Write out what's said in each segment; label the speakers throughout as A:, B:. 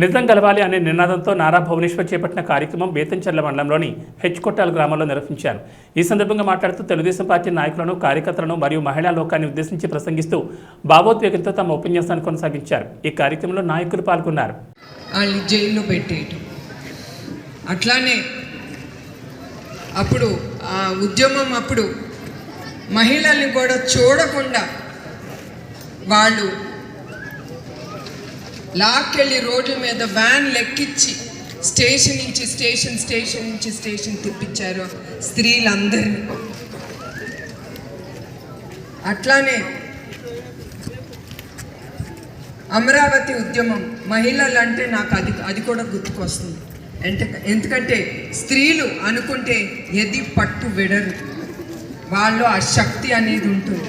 A: నిజం గెలవాలి అనే నినాదంతో నారా భువనేశ్వర్ చేపట్టిన కార్యక్రమం బేతంచెర్ల మండలంలోని హెచ్కొట్టాల గ్రామంలో నిర్వహించారు. ఈ సందర్భంగా మాట్లాడుతూ తెలుగుదేశం పార్టీ నాయకులను కార్యకర్తలను మరియు మహిళా లోకాన్ని ఉద్దేశించి ప్రసంగిస్తూ భావోద్వేగంతో తమ ఉపన్యాసాన్ని కొనసాగించారు. ఈ కార్యక్రమంలో నాయకులు పాల్గొన్నారు.
B: జైల్లో పెట్టేయటం. అట్లానే అప్పుడు ఆ ఉద్యమం అప్పుడు మహిళల్ని కూడా చూడకుండా వాళ్ళు లాక్కెళ్ళి రోడ్ల మీద వ్యాన్ లెక్కిచ్చి స్టేషన్ నుంచి స్టేషన్ స్టేషన్ నుంచి స్టేషన్ తిప్పించారు స్త్రీలందరినీ. అట్లానే అమరావతి ఉద్యమం మహిళలు అంటే నాకు అది అది కూడా గుర్తుకొస్తుంది. ఎంత ఎందుకంటే స్త్రీలు అనుకుంటే ఎది పట్టు విడరు. వాళ్ళు ఆ శక్తి అనేది ఉంటుంది.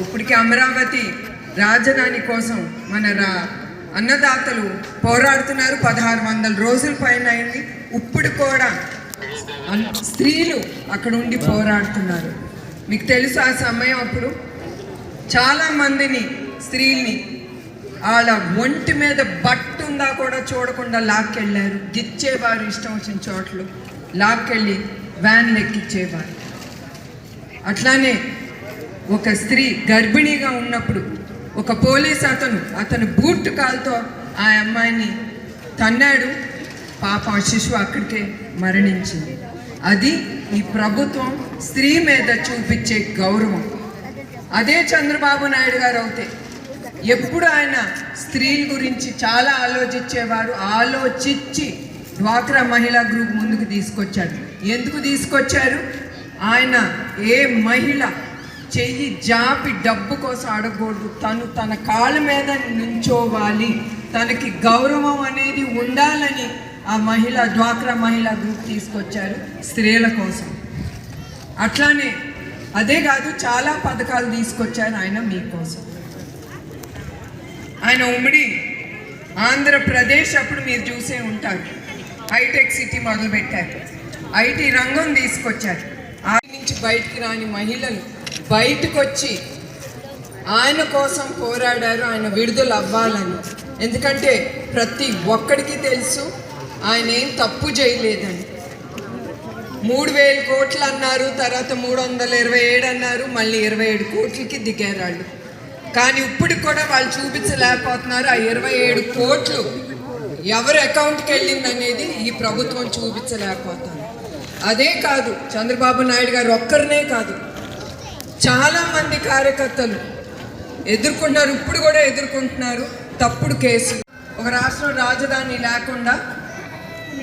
B: ఇప్పటికి అమరావతి రాజధాని కోసం మన రా అన్నదాతలు పోరాడుతున్నారు. పదహారు వందల రోజుల పైన అయింది. ఇప్పుడు కూడా అన్- స్త్రీలు అక్కడ ఉండి పోరాడుతున్నారు. మీకు తెలుసు ఆ సమయం అప్పుడు చాలా మందిని స్త్రీల్ని వాళ్ళ ఒంటి మీద బట్టు ఉందా కూడా చూడకుండా లాక్కెళ్ళారు. గిచ్చేవారు ఇష్టం వచ్చిన చోట్లు లాక్కెళ్ళి వ్యాన్ ఎక్కిచ్చేవారు అట్లానే ఒక స్త్రీ గర్భిణీగా ఉన్నప్పుడు ఒక పోలీస్ అతను అతను బూట్ కాల్తో ఆ అమ్మాయిని తన్నాడు. పాప ఆ శిశువు అక్కడికే మరణించింది. అది ఈ ప్రభుత్వం స్త్రీ మీద చూపించే గౌరవం. అదే చంద్రబాబు నాయుడు గారు అవుతే ఎప్పుడు ఆయన స్త్రీల గురించి చాలా ఆలోచించేవారు. ఆలోచించి డ్వాక్రా మహిళా గ్రూప్ ముందుకు తీసుకొచ్చారు. ఎందుకు తీసుకొచ్చారు? ఆయన ఏ మహిళ చెయ్యి జాపి డబ్బు కోసం అడగకూడదు తను తన కాళ్ళ మీద నుంచోవాలి. తనకి గౌరవం అనేది ఉండాలని ఆ మహిళ డ్వాక్రా మహిళా గ్రూప్ తీసుకొచ్చారు స్త్రీల కోసం. అట్లానే అదే కాదు చాలా పథకాలు తీసుకొచ్చారు ఆయన మీకోసం ఆయన ఉమ్మడి ఆంధ్రప్రదేశ్ అప్పుడు మీరు చూసే ఉంటారు. హైటెక్ సిటీ మొదలుపెట్టారు. ఐటీ రంగం తీసుకొచ్చారు. ఆ నుంచి బయటికి రాని మహిళలు బయటకు వచ్చి ఆయన కోసం పోరాడారు ఆయన విడుదల అవ్వాలని. ఎందుకంటే ప్రతి ఒక్కడికి తెలుసు ఆయన ఏం తప్పు చేయలేదని. మూడు వేల కోట్లు అన్నారు తర్వాత మూడు వందల ఇరవై ఏడు అన్నారు మళ్ళీ ఇరవై ఏడు కోట్లకి దిగారు వాళ్ళు. కానీ ఇప్పుడు కూడా వాళ్ళు చూపించలేకపోతున్నారు ఆ ఇరవై ఏడు కోట్లు ఎవరి అకౌంట్కి వెళ్ళింది అనేది ఈ ప్రభుత్వం చూపించలేకపోతుంది. అదే కాదు చంద్రబాబు నాయుడు గారు ఒక్కరినే కాదు చాలామంది కార్యకర్తలు ఎదుర్కొంటున్నారు ఇప్పుడు కూడా ఎదుర్కొంటున్నారు తప్పుడు కేసు. ఒక రాష్ట్రం రాజధాని లేకుండా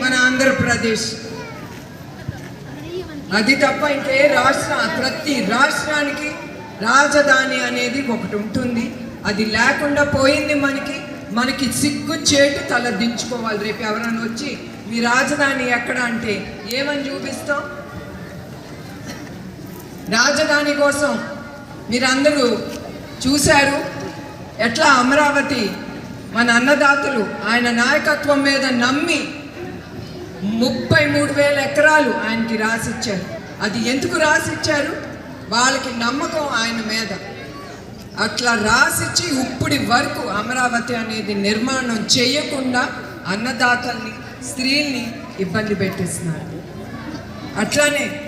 B: మన ఆంధ్రప్రదేశ్. అది తప్ప ఇంకే రాష్ట్ర ప్రతి రాష్ట్రానికి రాజధాని అనేది ఒకటి ఉంటుంది. అది లేకుండా పోయింది మనకి మనకి సిగ్గు చేటు తల దించుకోవాలి రేపు ఎవరైనా వచ్చి మీ రాజధాని ఎక్కడ? అంటే ఏమని చూపిస్తాం? రాజధాని కోసం మీరందరూ చూశారు. ఎట్లా అమరావతి మన అన్నదాతలు ఆయన నాయకత్వం మీద నమ్మి ముప్పై మూడు వేల ఎకరాలు ఆయనకి రాసిచ్చారు. అది ఎందుకు రాసిచ్చారు? వాళ్ళకి నమ్మకం ఆయన మీద. అట్లా రాసిచ్చి ఇప్పటి వరకు అమరావతి అనేది నిర్మాణం చేయకుండా అన్నదాతల్ని స్త్రీల్ని ఇబ్బంది పెట్టిస్తున్నారు. అట్లానే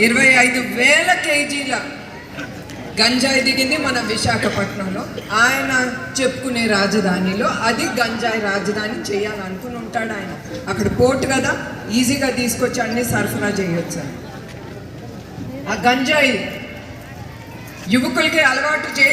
B: ఇరవై ఐదు వేల కేజీల గంజాయి దిగింది మన విశాఖపట్నంలో. ఆయన చెప్పుకునే రాజధానిలో అది గంజాయి రాజధాని చేయాలనుకుని ఉంటాడు ఆయన. అక్కడ పోర్టు కదా ఈజీగా తీసుకొచ్చి అన్ని సరఫరా చేయొచ్చు ఆ గంజాయి యువకులకి అలవాటు చేసి